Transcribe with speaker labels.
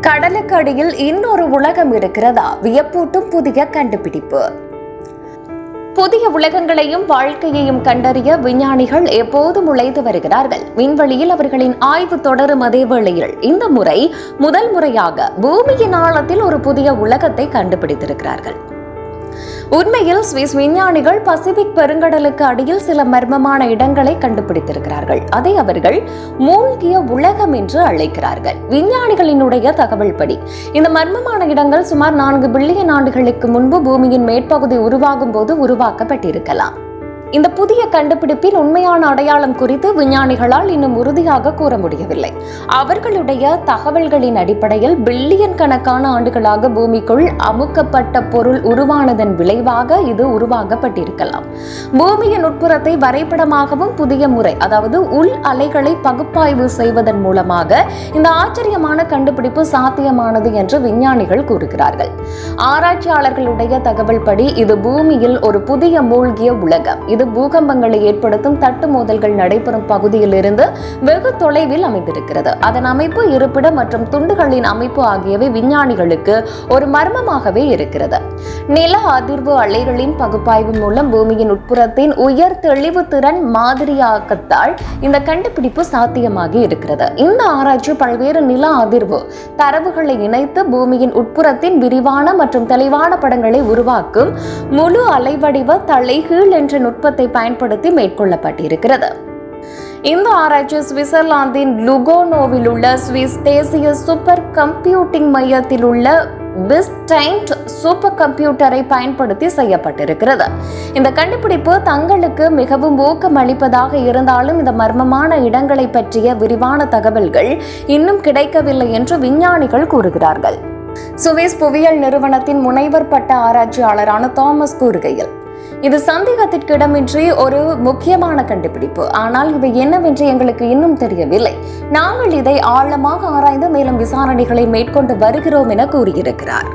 Speaker 1: கடலுக்கு அடியில் இன்னொரு உலகம் இருக்கிறதா? வியப்பூட்டும் புதிய கண்டுபிடிப்பு. புதிய உலகங்களையும் வாழ்க்கையையும் கண்டறிய விஞ்ஞானிகள் எப்போதும் உழைத்து வருகிறார்கள். விண்வெளியில் அவர்களின் ஆய்வு தொடரும் அதே வேளையில் இந்த முறை முதல் முறையாக பூமியின் ஆழத்தில் ஒரு புதிய உலகத்தை கண்டுபிடித்திருக்கிறார்கள். உண்மையில் சுவிஸ் விஞ்ஞானிகள் பசிபிக் பெருங்கடலுக்கு அடியில் சில மர்மமான இடங்களை கண்டுபிடித்திருக்கிறார்கள். அதை அவர்கள் மூழ்கிய உலகம் என்று அழைக்கிறார்கள். விஞ்ஞானிகளினுடைய தகவல் படி இந்த மர்மமான இடங்கள் சுமார் நான்கு பில்லியன் ஆண்டுகளுக்கு முன்பு பூமியின் மேற்பகுதி உருவாகும் போது உருவாக்கப்பட்டிருக்கலாம். இந்த புதிய கண்டுபிடிப்பின் உண்மையான அடையாளம் குறித்து விஞ்ஞானிகளால் இன்னும் உறுதியாக கூற முடியவில்லை. அவர்களுடைய தகவல்களின் அடிப்படையில் பில்லியன் கணக்கான ஆண்டுகளாக பூமிக்குள் அமுக்கப்பட்ட பொருள் உருவானதன் விளைவாக இது உருவாக்கப்பட்டிருக்கலாம். பூமியின் உட்புறத்தை வரைபடமாகவும் புதிய முறை அதாவது உள் அலைகளை பகுப்பாய்வு செய்வதன் மூலமாக இந்த ஆச்சரியமான கண்டுபிடிப்பு சாத்தியமானது என்று விஞ்ஞானிகள் கூறுகிறார்கள். ஆராய்ச்சியாளர்களுடைய தகவல் படி இது பூமியில் ஒரு புதிய மூழ்கிய உலகம். இது பூகம்பங்களை ஏற்படுத்தும் தட்டு மோதல்கள் நடைபெறும் பகுதியில் இருந்து வெகு தொலைவில் அமைந்திருக்கிறது. அதன் அமைப்பு இருப்பிடம் மற்றும் துண்டுகளின் அமைப்பு ஆகியவை விஞ்ஞானிகளுக்கு ஒரு மர்மமாகவே இருக்கிறது. நில அதிர்வு அலைகளின் பகுப்பாய்வு மூலம் பூமியின் உட்புறத்தின் உயர் தெளிவு திறன் மாதிரியாக்கத்தால் இந்த கண்டுபிடிப்பு சாத்தியமாகி இருக்கிறது. இந்த ஆராய்ச்சி பல்வேறு நில அதிர்வு தரவுகளை இணைத்து பூமியின் உட்புறத்தின் விரிவான மற்றும் தெளிவான படங்களை உருவாக்கும் முழு அலைவடிவ தலைகீழ் என்ற நுட்பத்தை பயன்படுத்தி மேற்கொள்ளப்பட்டிருக்கிறது. இந்த ஆராய்ச்சி சுவிட்சர்லாந்தின் லுகோனோவில் உள்ள சுவிஸ் தேசிய சூப்பர் கம்ப்யூட்டிங் மையத்தில் உள்ள பிஸ்டைன்ட் சூப்பர் கம்ப்யூட்டரை பயன்படுத்தி செய்யப்பட்டிருக்கிறது. இந்த கண்டுபிடிப்பு தங்களுக்கு மிகவும் ஊக்கமளிப்பதாக இருந்தாலும் இந்த மர்மமான இடங்களை பற்றிய விரிவான தகவல்கள் இன்னும் கிடைக்கவில்லை என்று விஞ்ஞானிகள் கூறுகிறார்கள். சுவிஸ் புவியியல் நிறுவனத்தின் முனைவர் பட்ட ஆராய்ச்சியாளரான தாமஸ் கூறுகையில் இது சந்தேகத்திற்கு இடமின்றி ஒரு முக்கியமான கண்டுபிடிப்பு. ஆனால் இவை என்னவென்று எங்களுக்கு இன்னும் தெரியவில்லை. நாங்கள் இதை ஆழமாக ஆராய்ந்து மேலும் விசாரணைகளை மேற்கொண்டு வருகிறோம் என கூறியிருக்கிறார்.